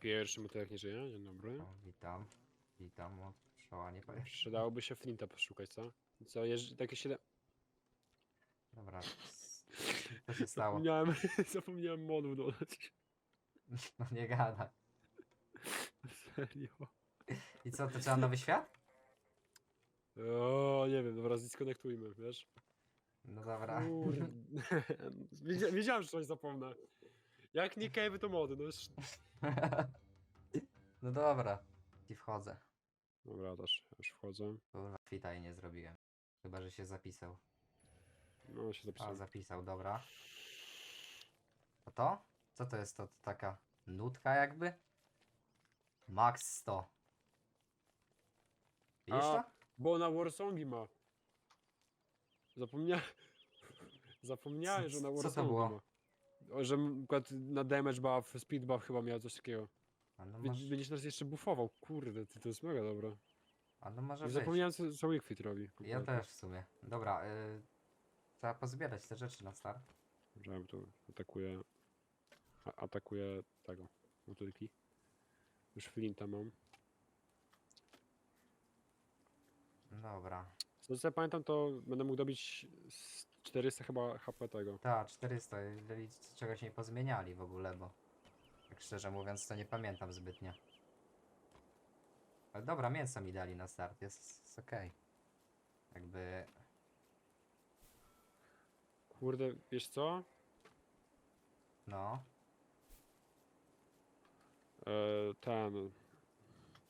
Pierwszy mutek nie żyje, dzień dobry. O, witam. Witam, o, szoła nie powiem. Przydałoby się Flinta poszukać, co? Co, jeż... takie 7... Dobra, co się stało? Zapomniałem, zapomniałem modu dodać. No nie gada. Serio. I co, to trzeba nowy świat? O, nie wiem, dobra, zdyskonektujmy, wiesz? No dobra. Kurde. Wiedzia- Wiedziałem, że coś zapomnę. Jak nie cave, to mody, no już... No dobra. I wchodzę. Dobra, też, już wchodzę. Kurwa, kwita jej nie zrobiłem. Chyba, że się zapisał. No, się A, zapisałem. zapisał, dobra. A to? Co to jest to? to taka nutka jakby? Max 100. Widzisz A, to? Bo ona Warsongi ma. Zapomniałem. Zapomniałem, Co- że na co to Warsongi było? ma. Że na damage buff, speed buff chyba miał coś takiego. No, masz, Będziesz nas jeszcze buffował. Kurde, ty, to jest mega dobre. a no może zapomniałem co, co Wickfit robi. Ja kompletnie. też w sumie. Dobra, y, trzeba pozbierać te rzeczy na start. Dobrze, tu atakuję. A, atakuję tego. Motylki. Już Flinta mam. Dobra. Z tego co ja pamiętam, to będę mógł dobić 400 chyba HP tego. Tak, 400, jeżeli czegoś nie pozmieniali w ogóle, bo tak szczerze mówiąc to nie pamiętam zbytnio. Ale dobra, mięso mi dali na start, jest, jest okej. Jakby... Kurde, wiesz co? No, E, ten.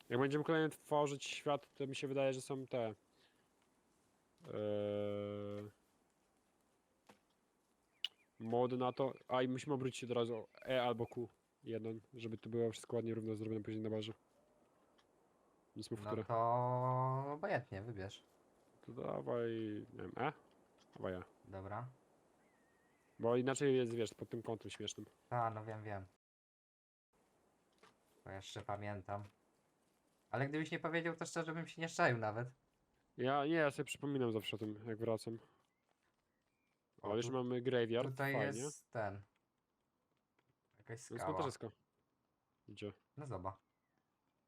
Jak będziemy kolejny tworzyć świat, to mi się wydaje, że są te. E, mody na to. A i musimy obrócić się od razu E albo Q. Jeden, żeby to było wszystko ładnie równo zrobione później na barze. Nic mów, no które. to obojętnie, wybierz. To dawaj, nie wiem, E? Dawaj E. Dobra. Bo inaczej jest, wiesz, pod tym kątem śmiesznym. A, no wiem, wiem. To jeszcze pamiętam. Ale gdybyś nie powiedział, to szczerze bym się nie szczaił nawet. Ja, nie, ja sobie przypominam zawsze o tym, jak wracam. O, już tu- mamy graveyard, Tutaj fajnie. jest ten. Jakaś Jest skała. montażyska. Gdzie? No zobacz.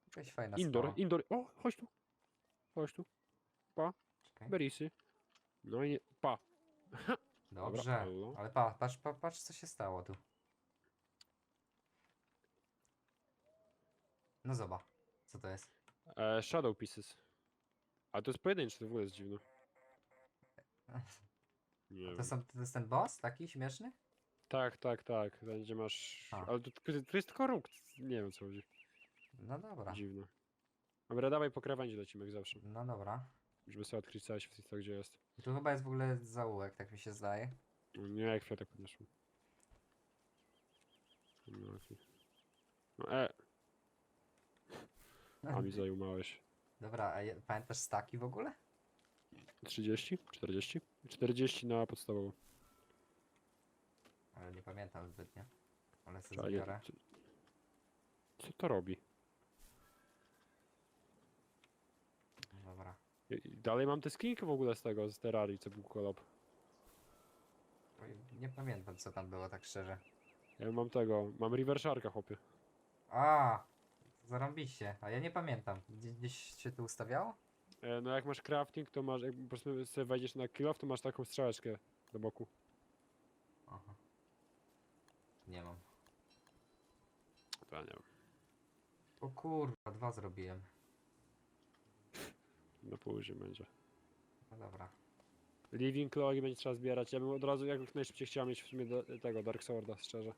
Jakaś fajna Indoor, skała. indoor. O, chodź tu. Chodź tu. Czekaj. Berisy. No i nie, pa. Dobrze, ale pa, patrz, pa, patrz co się stało tu. No zobacz, co to jest? E, shadow pieces. A to jest pojedyncze, to w ogóle jest dziwne. Nie A wiem. to, są, to jest ten boss taki śmieszny? Tak, tak, tak. Gdzie masz... A. Ale tu, tu jest tylko róg. Nie wiem co chodzi. No dobra, Dziwne. Dobra, dawaj po krawędzi lecimy jak zawsze. no dobra. Żeby sobie odkryć cały świat, co gdzie jest. I tu chyba jest w ogóle zaułek, tak mi się zdaje. No, Nie, jak kwiatek podniosłem. No, okej. no e, a mi zajumałeś. Dobra, a je, pamiętasz staki w ogóle? 30? 40? 40 na podstawową. Ale nie pamiętam zbytnio. Ale sobie Czekaj, zbiorę. co, co to robi? Dobra. I, i dalej mam te skinki w ogóle z tego, z Terrarii, co był kolab. Oj, Nie pamiętam co tam było, tak szczerze. Ja mam tego, mam River Sharka, chłopie. A, zarąbiście. A ja nie pamiętam. Gdzie, gdzieś się tu ustawiało? E, no jak masz crafting, to masz, jak po prostu sobie wejdziesz na kill off, to masz taką strzałeczkę do boku. Aha. Nie mam. To ja nie wiem. O kurwa, dwa zrobiłem. Na później będzie. No dobra. Living Log będzie trzeba zbierać. Ja bym od razu jak najszybciej chciał mieć w sumie do, tego Dark Sworda, szczerze.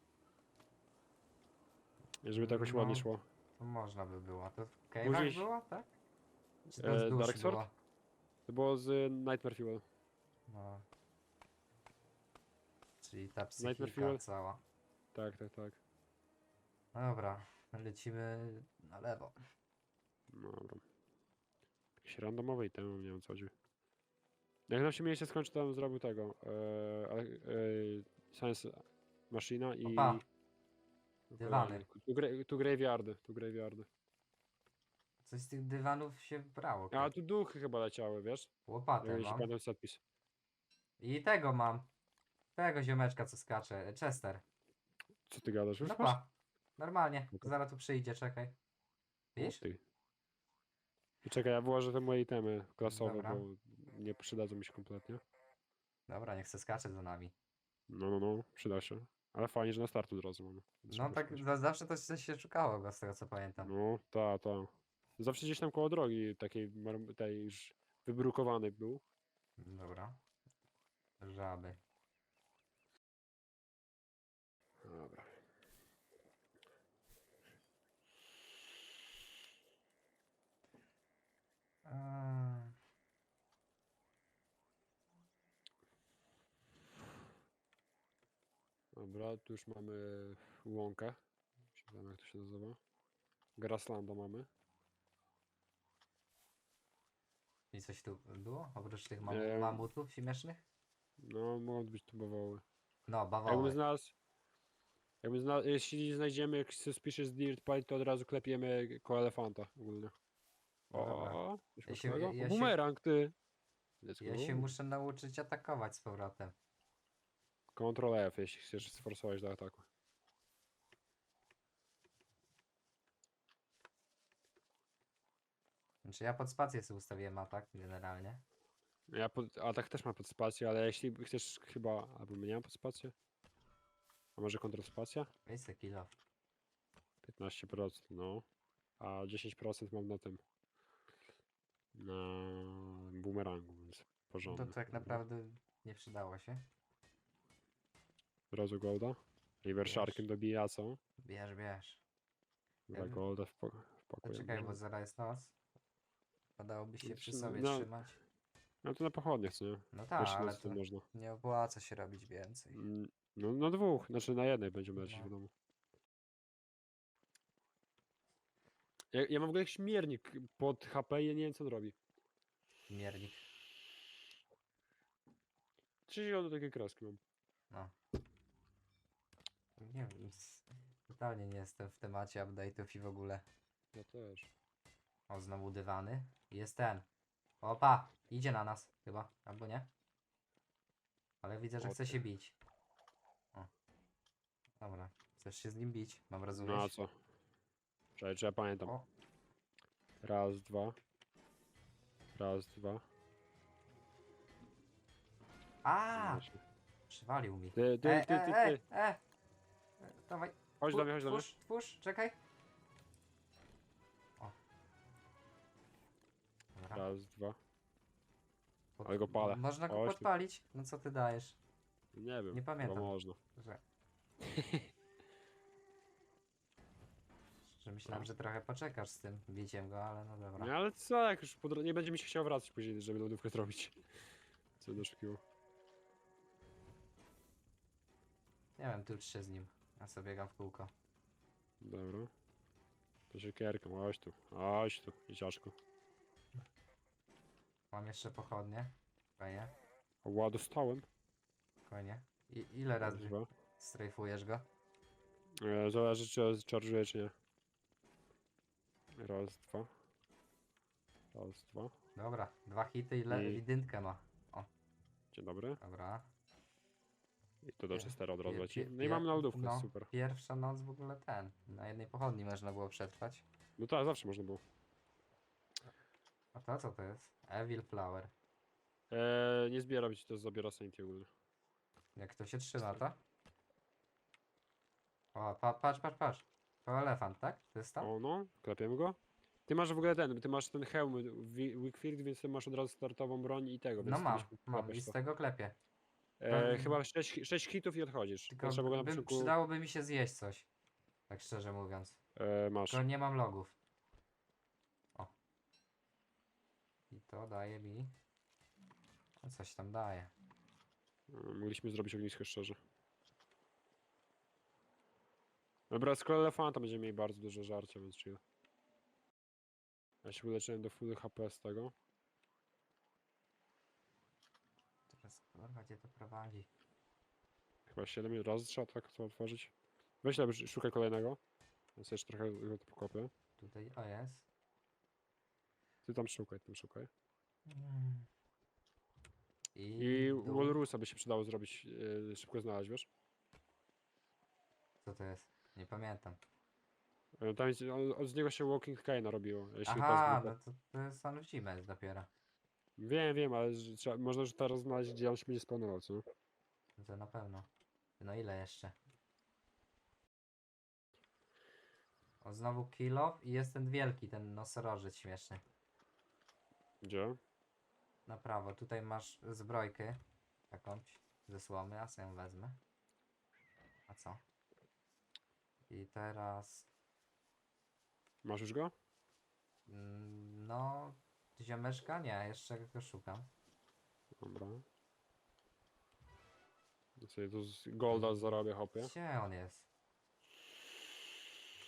Żeby to jakoś ładnie No, szło. To można by było. To w cave'ach Później- było, tak? E, Dark Sword? To było z y, Nightmare Fuel. No. Czyli ta psychika Fuel? cała. Tak, tak, tak. No dobra, lecimy na lewo. No dobra. Jakiś randomowy item, nie wiem co chodzi. Jak nam się miejsce skończy, to bym zrobił tego. E, ale, e, Science Machina i... Opa. Dywany. Tu, gra, tu graveyardy, tu graveyardy. Coś z tych dywanów się brało. A tu duchy chyba leciały, wiesz? Łopatę się mam. pamiętam setpis. I tego mam. Tego ziomeczka co skacze. Chester. Co ty gadasz? Już No masz? pa. normalnie. No Zaraz tu przyjdzie, czekaj. Widzisz? ty. I Czekaj, ja włożę te moje itemy klasowe, Dobra. bo nie przydadzą mi się kompletnie. Dobra, niech se skacze za nami. No, no, no, przyda się. Ale fajnie, że na start od razu mamy. No tak, za- zawsze to się szukało go, z tego co pamiętam. No, ta, ta. Zawsze gdzieś tam koło drogi takiej, mar- tej już wybrukowanej był. Dobra. Żaby. Dobra. Eee, Dobra, tu już mamy łąkę. Nie wiem jak to się nazywa. Grasslanda mamy. I coś tu było? Oprócz tych mam mamutów śmiesznych? No, mogą być tu bawoły. No, Jakbym bawoły. znalazł... Jakbym zna... Jeśli znajdziemy, jak się spiszesz z Dirt Pile, to od razu klepiemy koło elefanta ogólnie. No dobra. O, coś Ja się- mocnego. ja się- Bumerang, ty! Let's Ja go. się muszę nauczyć atakować z powrotem. Ctrl F, jeśli chcesz sforsować do ataku. Znaczy ja pod spację sobie ustawiłem atak generalnie. Ja pod, atak też mam pod spację, ale jeśli chcesz chyba, albo nie mam pod spację? A może kontrol spacja? Weź se kilo. 15%, no. A 10% mam na tym. Na bumerangu, więc No porządnie. to tak naprawdę nie przydało się. Od razu golda. River Wiesz. Sharkiem dobija, co? Bierz, bierz. Dobra, bym- golda wpa wpakuję. Poczekaj, bo zaraz jest noc. Podałoby się przy sobie no, trzymać. No to na pochodnie chcę, nie? No tak, ale to można. nie opłaca się robić więcej. Mm, No na dwóch, znaczy na jednej będziemy lecieć No. w domu. Ja, ja mam w ogóle jakiś miernik pod HP i ja nie wiem co on robi. Miernik. Trzy zielone takie kreski mam. No. Nie wiem. Totalnie nie jestem w temacie update'ów i w ogóle. Ja też. O, znowu dywany. Jest ten. Opa! Idzie na nas chyba, albo nie? Ale widzę, że chce się bić. O. Dobra. Chcesz się z nim bić? Mam No a rozumieć? co? Czekaj, czy ja pamiętam. O, Raz, dwa. Raz, dwa. a. Przywalił mi. Ty, ty, E, ty, e, ty, e, ty. e. E, Dawaj. Chodź do mnie, chodź do mnie. Twórz, twórz, czekaj. Dobra. Raz, dwa. Pod- ale go palę. Można go podpalić? No co ty dajesz? Nie wiem. Nie pamiętam. Chyba można. Że... że myślałem, że trochę poczekasz z tym biciem go, ale no dobra. Nie, ale co, jak już po dro- nie będzie mi się chciał wracać później, żeby lodówkę zrobić. Co będę. Nie wiem, tu się z nim. Ja sobie biegam w kółko. Dobra. To siekierką, chodź tu. Chodź tu, dzieciaczku. Mam jeszcze pochodnie. Fajnie, Ła, dostałem. fajnie. I ile razy strajfujesz go? E, zależy czy charge'uje czy nie. Raz, dwa. Raz, dwa. Dobra, dwa hity i le- I- widynkę ma. Dzień dobry. Dobra. I to do Pie- czystera od razu pie- leci. pie- No i pie- mamy na lodówkę, no, super. Pierwsza noc w ogóle ten. Na jednej pochodni można było przetrwać. No tak, zawsze można było. A to co to jest? Evil Flower. E, nie zbieram ci to zabiera Sainty ogólnie. Jak to się trzyma, to? O, pa, patrz, patrz, patrz. To elefant, tak? To jest to? O no, klepiemy go. Ty masz w ogóle ten, ty masz ten hełm Wi- Wickfield, więc ty masz od razu startową broń i tego, więc No ty mam, byś mógł mam klepać i z tego klepię. E, to- chyba 6, 6 hitów i odchodzisz. Tylko Trzeba było na początku... przydałoby mi się zjeść coś. Tak szczerze mówiąc. E, masz. Tylko nie mam logów. O. I to daje mi... No coś tam daje. E, Mogliśmy zrobić ognisko szczerze. Dobra, z elefanta będziemy mieli bardzo dużo żarcia, więc chill. Ja się uleczyłem do full HP z tego. Teraz kurwa gdzie to prowadzi? Chyba 7 razy trzeba tak to otworzyć. Weź sz- szukaj kolejnego. Ja sobie jeszcze trochę go tu pokopię. Tutaj, o jest. Ty tam szukaj, tam szukaj. Mm. I, I dół. Walrusa by się przydało zrobić, yy, szybko znaleźć, wiesz? Co to jest? Nie pamiętam. E, Tam jest, z niego się Walking Cane robiło. Jeśli Aha, to no jest to, to jest on jest dopiero. Wiem, wiem, ale że trzeba, można już teraz znaleźć, gdzie on się będzie spawnował, co? No to na pewno. No ile jeszcze? O, znowu kilo i jest ten wielki, ten nosorożec śmieszny. Gdzie? Na prawo, tutaj masz zbrojkę jakąś ze słomy, a sobie ją wezmę. A co? I teraz, Masz już go? mm, no, ziomeczka? Nie, jeszcze go szukam. Dobra. Ja sobie tu z Golda zarobię, hopie. Gdzie on jest?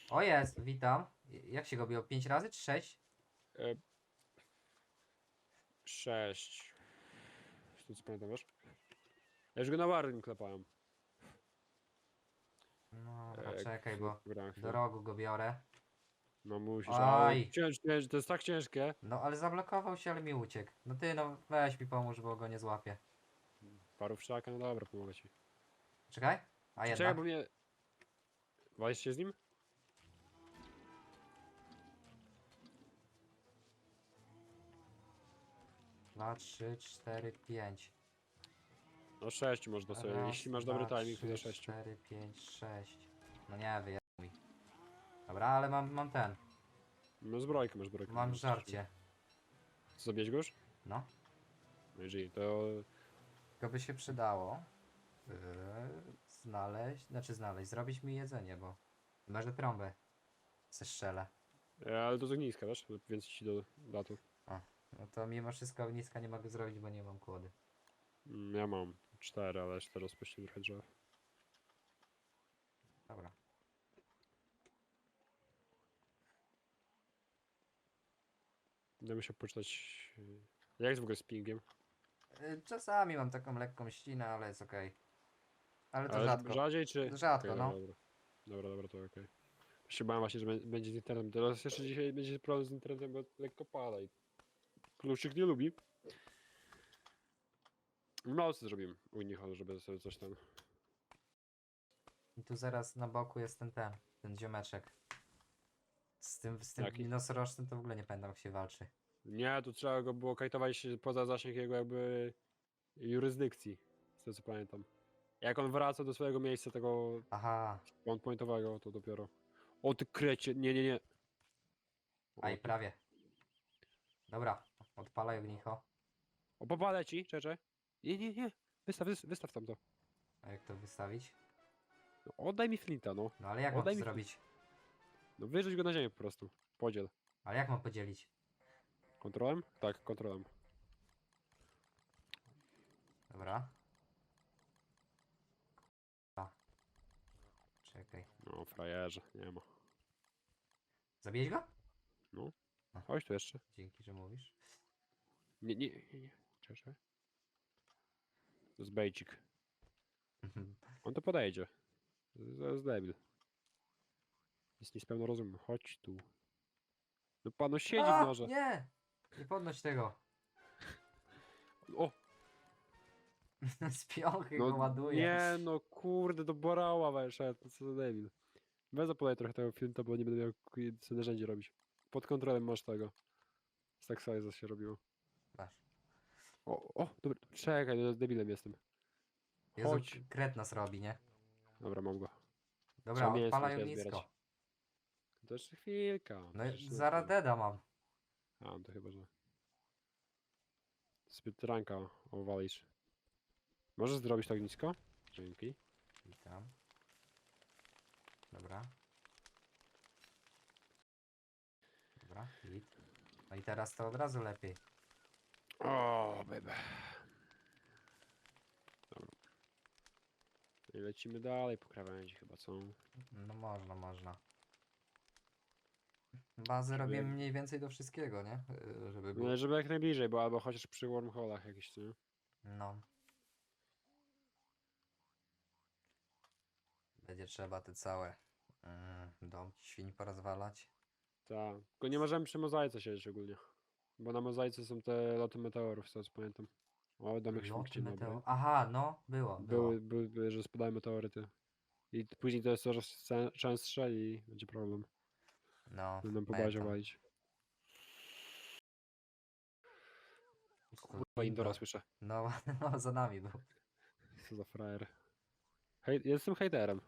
O jest, witam. Jak się go biło? 5 razy czy 6? E, sześć. Tu co pamiętam, wiesz? Ja już go na warnym klepałem. No, E, dobra, czekaj, chwil- bo grałem do rogu go biorę. No musisz. Oj. Ciężkie, to jest tak ciężkie. No, ale zablokował się, ale mi uciekł. No ty, no weź mi pomóż, bo go nie złapię. Paru wszczaka, no dobra, pomogę ci. Czekaj. A Czekaj, jednak. bo mnie... Walisz się z nim? Dwa, trzy, cztery, pięć. No sześć można sobie, Raz, jeśli masz dobry dwa, timing, to do trzy, sześciu. cztery, pięć, sześć. No nie, wyjadł mi. Dobra, ale mam, mam ten. No zbrojkę masz zbrojkę. Mam masz żarcie. Co, zabierz go już? No. No i G, to... Tylko by się przydało yy, znaleźć, znaczy znaleźć, zrobić mi jedzenie, bo może trąbę zestrzelę. e, Ale to z ogniska, wiesz? Więcej ci do datu. No to mimo wszystko ogniska nie mogę zrobić, bo nie mam kłody. Mm, Ja mam cztery, ale jeszcze rozpuściłem trochę drzew. Dobra. Będę musiał poczytać... e, Jak jest w ogóle z pingiem? Yy, Czasami mam taką lekką ścinę, ale jest okej. Ale to Ale rzadko. Rzadziej czy... Rzadko, Okej, no. Dobra, dobra, dobra, dobra to okej. Się bałem właśnie, że bę- będzie z internetem. Teraz jeszcze dzisiaj będzie problem z internetem, bo lekko pada i... Kluczyk nie lubi. Co zrobimy u nich, żeby sobie coś tam... I tu zaraz na boku jest ten ten, ten ziomeczek. Z tym, z tym Jaki? nosorożcem to w ogóle nie pamiętam jak się walczy. Nie, tu trzeba go było kajtować poza zasięg jego jakby jurysdykcji, z tego co pamiętam. Jak on wraca do swojego miejsca tego Aha, pointowego, to dopiero. O ty krecie, nie, nie, nie. a i O, ty- prawie. Dobra, odpalaj ognicho. o popalę ci, czekaj. Nie, nie, nie. Wystaw, wystaw, wystaw tam to. A jak to wystawić? No, oddaj mi flinta, no. No ale jak mam to mi- zrobić? No wyrzuć go na ziemię po prostu. Podziel. Ale jak mam podzielić? Kontrolem? Tak, kontrolem. Dobra. A. Czekaj. No, frajerze, nie ma. Zabijeś go? Chodź tu jeszcze. Dzięki, że mówisz. Nie, nie, nie, nie. Czekaj. To jest bejcik. On to podejdzie. To jest debil. Jest niespełna rozumu. Chodź tu. No panu siedzi w A, noże. Nie! Nie podnoś tego. O! Z piąchy go No ładuje. nie no kurde, do borała weszedł. no Co za debil. Weź zapodaj trochę tego filmu, bo nie będę miał co narzędzie robić. Pod kontrolą masz tego. Z tak size się robiło. O, o, dobra, czekaj, no debilem jestem. Jezu, Chodź. kret nas robi, nie? Dobra, mam go. Dobra, mięso odpalaj musiałem zbierać. To jeszcze chwilka. No i przecież zaraz deda mam. A, to chyba, że... Zbyt ranka owalisz. Możesz zrobić to ognisko? Dzięki. Witam. Dobra. Dobra, git. No i teraz to od razu lepiej. O, baby. Dobra. I lecimy dalej po krawędzi chyba, co? No można, można. Bazy robię mniej więcej do wszystkiego, nie? Yy, Żeby było. No, żeby jak najbliżej, bo albo chociaż przy wormholach jakiś, co nie? No. Będzie trzeba te całe mm, domki świń porozwalać. Tak. Tylko nie możemy przy mozaice siedzieć ogólnie. Bo na mozaice są te loty meteorów, z tego co pamiętam. O, domek Loty meteo... Aha, no, było, było. Były, były, były, że spadały meteoryty. I później to jest coraz cę- częstsze i będzie problem. No, Będą po pamiętam. bazie walić. Już tu Kurwa, Indora Indor. słyszę. No, no, za nami był. Co za frajer. Hej, jestem hejterem.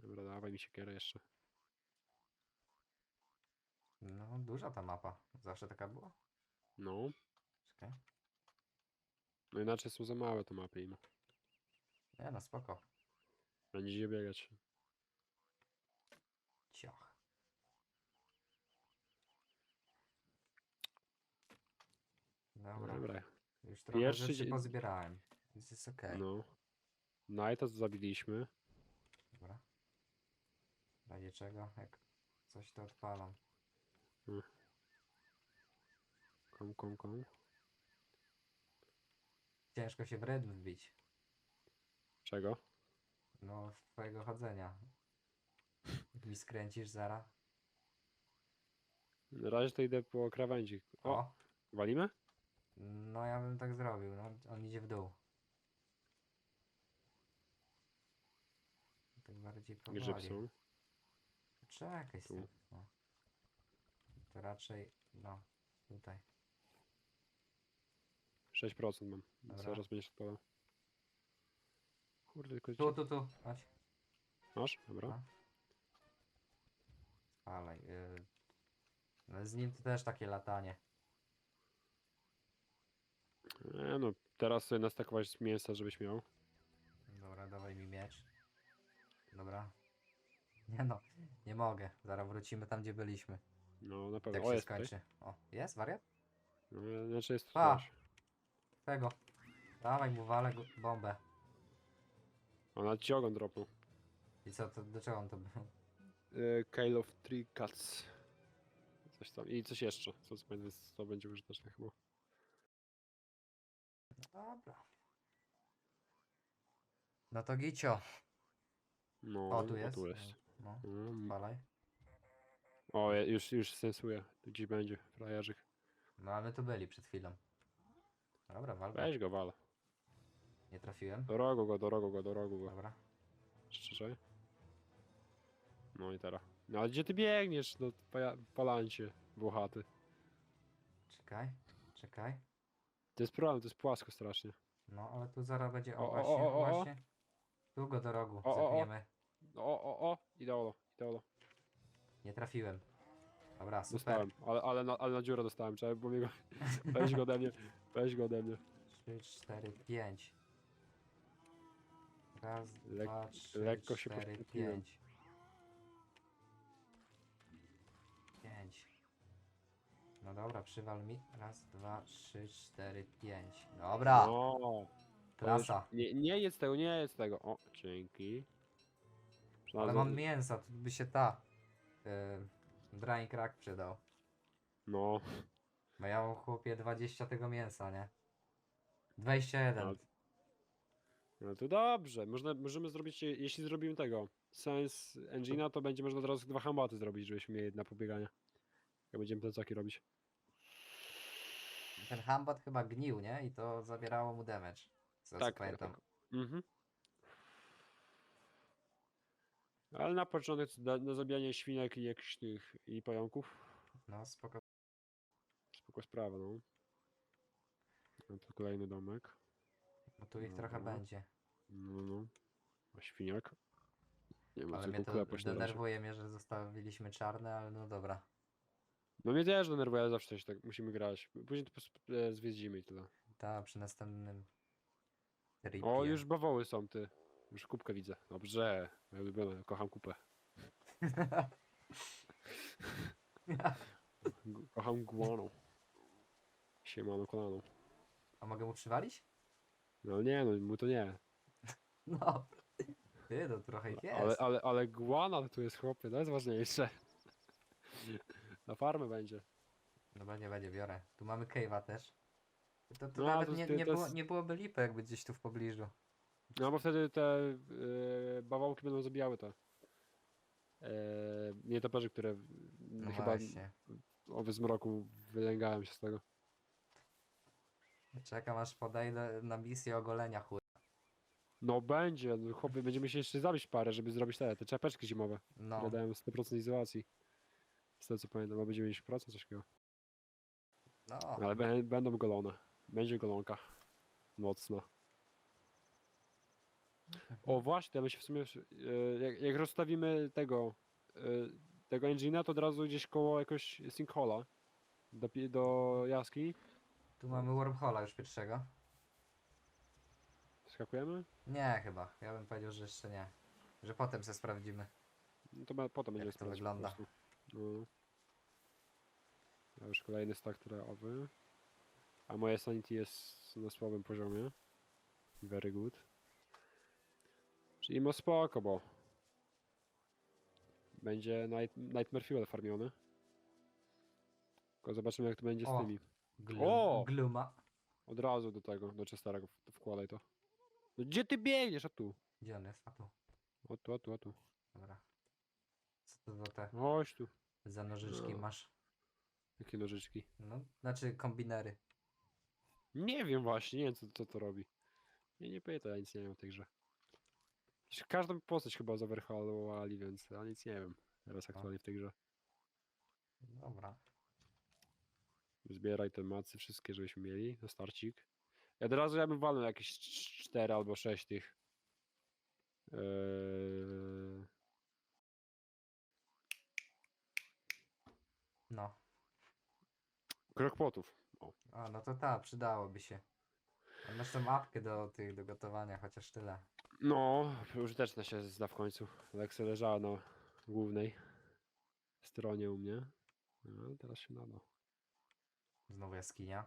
Dobra, dawaj mi siekierę jeszcze. No, duża ta mapa. Zawsze taka była? No. Czekaj. No inaczej są za małe te mapy im. Nie no, spoko. Będzie gdzie biegać. Ciach. Dobra, Dobra. już trochę Pierwszy rzeczy pozbierałem. Więc jest okej. No. Knighta zabiliśmy. Dobra. W razie czego, jak coś to odpalam. Kom, kom, kom. Ciężko się w rytm wbić. Czego? No, w twojego chodzenia. Jak mi skręcisz zara. Na razie to idę po krawędzi. O, O! walimy? No ja bym tak zrobił, no. On idzie w dół. Tak bardziej powoli. są? Czekaj z tym. To raczej, no, tutaj. 6% mam. Dobra. Zaraz będziesz odpadał. Kurde, tylko Tu, tu, tu. Chodź. Masz? Dobra. No. Ale yy, no z nim to też takie latanie. Nie no, teraz sobie nastakować z mięsa, żebyś miał. Dobra, dawaj mi miecz. Dobra. Nie no, nie mogę. Zaraz wrócimy tam, gdzie byliśmy. No na pewno. O, się jest skończy. O, jest wariat? No, znaczy jest coś. Tego. Dawaj mu walę go- bombę. Ona ci ogon dropnął. I co, to do czego on to był? Yy, Kale of Three Cats. Coś tam. I coś jeszcze. Co, pamiętam, co będzie użyteczne chyba. Dobra. No to gicio. No, O, tu jest. tu jest. No, walaj. O, ja- już, już sensuję. Gdzieś będzie, frajerzyk. No ale tu byli przed chwilą. Dobra, walka. Weź go, wal. Nie trafiłem. Do rogu go, do rogu go, do rogu go. Dobra. Szczerze? No i teraz. No ale gdzie ty biegniesz, no paja- palancie, włochaty. Czekaj. Czekaj. To jest problem, to jest płasko strasznie. No, ale tu zaraz będzie. O, O, o, właśnie, o, o, o. właśnie. Tu go do rogu O, o, o. zepniemy. O, o, o, ideolo, ideolo. Nie trafiłem. Dobra, super. Dostałem, ale, ale, na, ale na dziurę dostałem, trzeba było mnie go... Weź go ode mnie, weź go ode mnie. 3, 4, 5. Raz, Lek- dwa, trzy, lekko się cztery, poświęciłem. pięć. Pięć. No dobra, przywal mi. Raz, dwa, trzy, cztery, pięć. Dobra, No, to klasa. Nie, nie jedz tego, nie jedz tego. O, dzięki. Ale Znalazłem- mam mięsa, tu by się ta. Yy, drying crack przydał. No, Bo ja mam chłopie 20 tego mięsa, nie? 21. No, no to dobrze. Można, możemy zrobić, je- jeśli zrobimy tego Sense Engine'a, to będzie można teraz dwa hambaty zrobić, żebyśmy mieli na pobiegania. Jak będziemy plecaki robić. Ten hambat chyba gnił, nie? I to zabierało mu damage. Co Tak, pamiętam. tak. Mhm. Ale na początek na, na zabijanie świnek i jakichś tych i pająków. No spoko. Spoko sprawa, no. No to kolejny domek. Bo tu ich trochę Dobra. będzie. No, no. A świniak. Nie ma Ale mnie to denerwuje mnie, że zostawiliśmy czarne, ale no dobra. No mnie też denerwuje, ale zawsze się tak musimy grać. Później to e, zwiedzimy i tyle. Ta przy następnym tripie. O, już bawoły są ty. Już kubkę widzę. Dobrze. Moje ulubione. Kocham kupę. Kocham guaną. Siemano kolano. A mogę mu przywalić? No nie, no mu to nie. No. Ty, to trochę jest. Ale, ale, ale guana tu jest chłopie, to jest ważniejsze. Na farmę będzie. Dobra, nie będzie, biorę. Tu mamy cave'a też. To, to No, nawet to nie, nie, to było, jest- nie byłoby lipy, jakby gdzieś tu w pobliżu. No bo wtedy te yy, bawołki będą zabijały to. Yy, nietoperze, które No chyba właśnie. o zmroku wylęgałem się z tego. Czekam aż podejdę na misję ogolenia chuj. No będzie, no chłopie, będziemy się jeszcze zabić parę, żeby zrobić te, te czapeczki zimowe. No, które dają 100% izolacji. Z tego co pamiętam, a będzie 90% coś takiego. no. Ale bę- będą golone. Będzie golonka. Mocna. O właśnie, ja myślę w sumie, e, jak, jak rozstawimy tego, e, tego engine'a, to od razu gdzieś koło jakoś sinkhola do, pi- do jaskini. Tu mamy wormhola już pierwszego. Skakujemy? Nie, chyba. Ja bym powiedział, że jeszcze nie. Że potem se sprawdzimy. No to be- potem będziemy Jak to sprawdzać po wygląda. prostu. No. Ja już kolejny stack treowy. A moje sanity jest na słabym poziomie. Very good. Czyli ma spoko, bo będzie night, Nightmare Fuel farmiony. Tylko zobaczymy jak to będzie O! z tymi. Glum, O! Gluma. Od razu do tego, do Chesterego w- wkładaj to. No gdzie ty biegniesz? A tu. Gdzie on jest? A tu. O tu, o tu, o tu. Dobra. Co to za te Chodź tu. za nożyczki No. masz? Jakie nożyczki. No, znaczy kombinery. Nie wiem właśnie, nie wiem co, co to robi. Nie, nie pytaj, ja nic nie wiem o tej grze. Przecież Każdą postać chyba zoverhallowali, więc ja nic nie wiem teraz aktualnie w tej grze. Dobra. Zbieraj te macy wszystkie, żebyśmy mieli na starcik. Ja od razu ja bym walnął jakieś 4 albo 6 tych. Eee, No. krokpotów. A, no to ta, przydałoby się. A masz tą apkę do tych, do gotowania, chociaż tyle. No, użyteczna się zda w końcu. Lekcja leżała na głównej stronie u mnie. No, teraz się nada. Znowu jaskinia.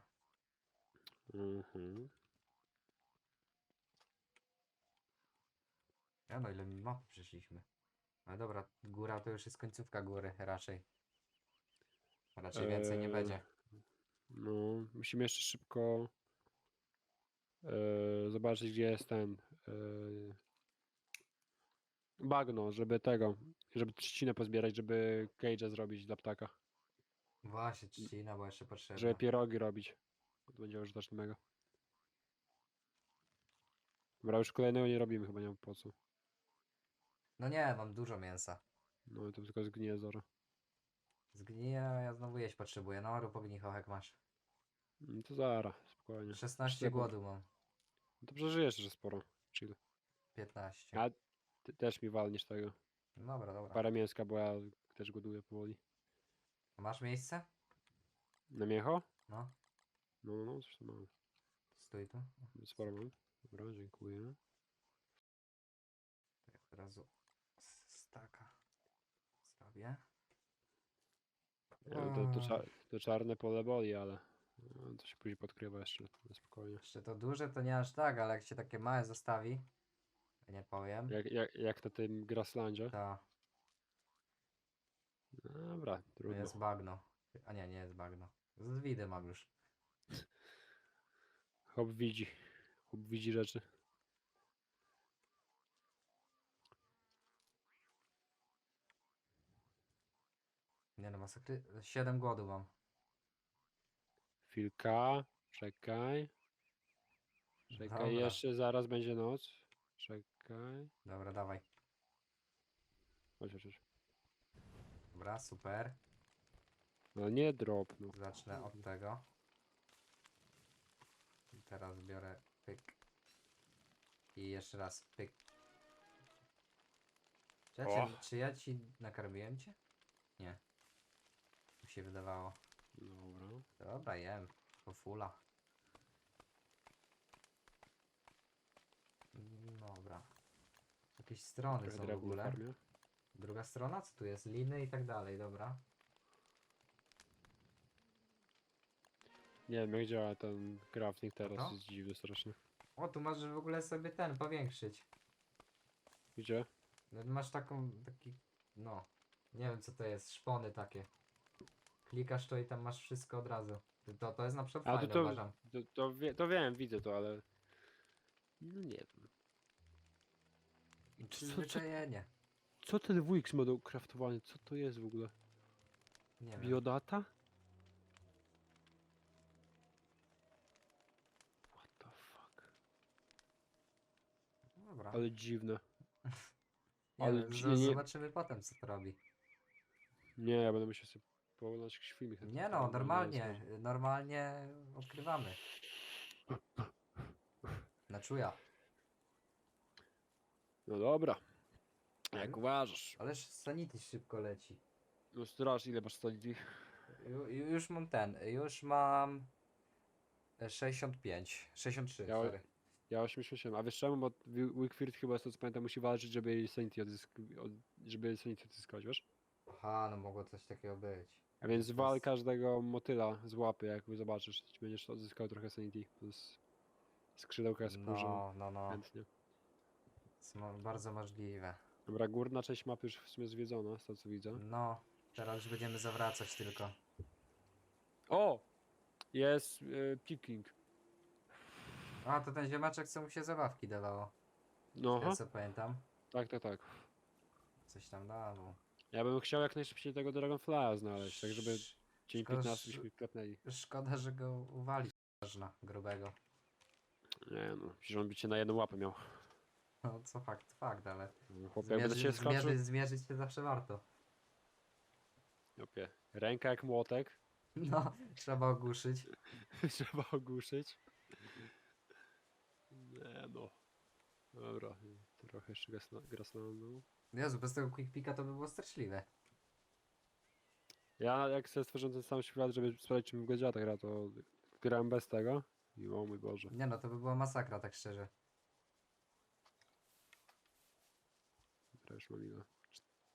Mhm. Ja no ile mi mapy przeszliśmy. Ale dobra, góra to już jest końcówka góry raczej. Raczej więcej nie Eee, będzie. No, musimy jeszcze szybko e, zobaczyć, gdzie jest ten e, bagno, żeby tego, żeby trzcinę pozbierać, żeby cage'a zrobić dla ptaka, Właśnie, trzcina, bo jeszcze potrzebna. żeby pierogi robić. To będzie użyteczne mega. Dobra, już kolejnego nie robimy, chyba nie mam po co. No nie, mam dużo mięsa. No to tylko zgnije zora. Zgnije, a ja znowu jeść potrzebuję. No, rób ognichołek masz. No to zara, spokojnie. 16 Trzeba- głodu mam. No to przeżyjesz jeszcze sporo. Chill. 15. A ty też mi walniesz tego. Dobra, dobra. Parę mięska, bo ja też głoduję powoli. Masz miejsce? Na miecho? No, No, no, no, coś tam mam. stój tu. Sporo mam. Dobra, dziękuję. Tak, od razu s- staka zrobię. Nie, no to, to, cza- to czarne pole boli, ale no, to się później podkrywa jeszcze na spokojnie. Jeszcze to duże to nie aż tak, ale jak się takie małe zostawi, nie powiem, Jak, jak, jak na tym Grasslandzie. to Dobra, to trudno. jest bagno. A nie, nie jest bagno. Z widy mam już. Hop widzi. Hop widzi rzeczy. Nie no, masakry. 7 głodu mam. Chwilka. Czekaj. Czekaj, Dobra. jeszcze zaraz będzie noc. Czekaj. Dobra, dawaj. Chodź, chodź, chodź. Dobra, super. No nie drop, no. Zacznę od tego. I teraz biorę pyk. I jeszcze raz pyk. Czy ja, O. cię, czy ja ci nakarmiłem cię? Nie. Mi się wydawało. Dobra. Dobra, jem. Po fula. Mm, Dobra. Jakieś strony Trochę są w drewna ogóle. farmię. Druga strona? Co tu jest? Liny i tak dalej, dobra. Nie wiem jak działa ten crafting teraz, to? jest dziwny strasznie. O, tu możesz w ogóle sobie ten powiększyć. Gdzie? No, Masz taką, taki, no, nie wiem co to jest, szpony takie. Klikasz to i tam masz wszystko od razu. To, to jest na przykład A to, fajne, to, uważam. to, to, wie, to wiem, widzę to, ale... No nie wiem. I co- co- Przyzwyczajenie. Co ten WX ma do craftowania? Co to jest w ogóle? Nie wiem. Biodata? What the fuck? Dobra. Ale dziwne. Nie, ale wiem, z- nie- zobaczymy potem, co to robi. Nie, ja będę musiał sobie Nie no, normalnie, normalnie odkrywamy. Na czuja. No dobra. Jak uważasz? Ależ sanity szybko leci. No strasz, ile masz stolicy? Ju, ju- już mam ten, już mam e, 65, 63, Ja- sorry. Ja 87, a wiesz czemu? Bo Wi- Wickfield chyba, z tego co pamiętam, musi walczyć, żeby jej Sanity odzysk- od, żeby Sanity odzyskać, wiesz? Aha, no mogło coś takiego być. A więc wal każdego motyla z łapy, jak zobaczysz, będziesz odzyskał trochę Sanity. To jest skrzydełka spójrzą No, no, no. chętnie. Jest mo- bardzo możliwe. Dobra, górna część mapy już w sumie zwiedzona, z tego co widzę. No, teraz już będziemy zawracać tylko. O! Jest y, picking. A, to ten ziemaczek, co mu się zabawki dawało. No, Ja aha. co pamiętam. tak, tak, tak. Coś tam dawał. Ja bym chciał jak najszybciej tego Dragonfly'a znaleźć, tak żeby dzień Szkoda, 15 że- byśmy klepnęli. Szkoda, że go uwali można, grubego. Nie no, przecież on by cię na jedną łapę miał. No, co fakt, fakt, ale No, Chłopie, jakby do ciebie zmierzy, skoczył, zmierzyć się zawsze warto. Chłopie, ręka jak młotek, No, trzeba ogłuszyć. trzeba ogłuszyć. Nie no. Dobra, trochę jeszcze grasnąłem. Jezu, bez tego quick picka to by było straszliwe. Ja jak sobie stworzyłem ten sam świat, żeby sprawdzić czym wygląda ta gra, to grałem bez tego. I o mój Boże. Nie no, to by była masakra, tak szczerze. Dobra, już mam ile?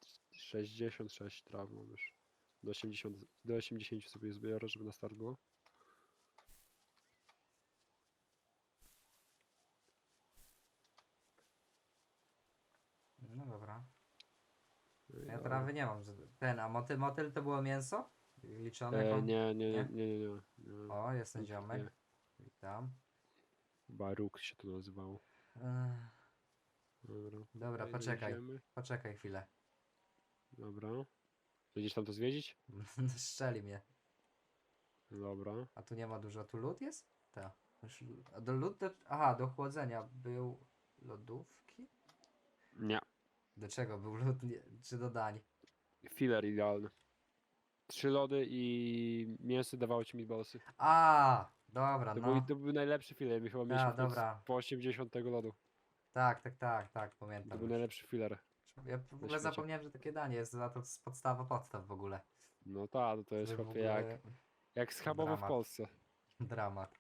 Cz- 66 traw mam już. Do 80, do 80 sobie zbiorę, żeby na start było. No dobra. No i Ja trawy nie mam. że- Ten, a motyl, motyl to było mięso? Liczone? E, nie, nie, nie, nie? nie, nie, nie. O, jest ten Nikt ziomek. nie. Witam. Baruk się to nazywało. Ech, Dobra. Dobra, tutaj poczekaj. dojdziemy. Poczekaj chwilę. Dobra. Będziesz tam to zwiedzić? Strzeli mnie. Dobra. A tu nie ma dużo. Tu lód jest? Tak. Już l- A do lód do... Aha, do chłodzenia był lodówki? Nie. Do czego był lód? Nie, czy do dań? Filler idealny. Trzy lody i mięso dawało ci meatballsy. A, dobra, To, no. był, to był najlepszy filler, my chyba mieliśmy A, po- dobra. po 80 tego lodu. Tak, tak, tak, tak, To pamiętam. był już. najlepszy filler. Ja w ogóle świecie. zapomniałem, że takie danie jest, za to z podstawa podstaw w ogóle. No tak, to jest Że w chłopie jak, ogóle jak schabowe w dramat. Polsce. Dramat.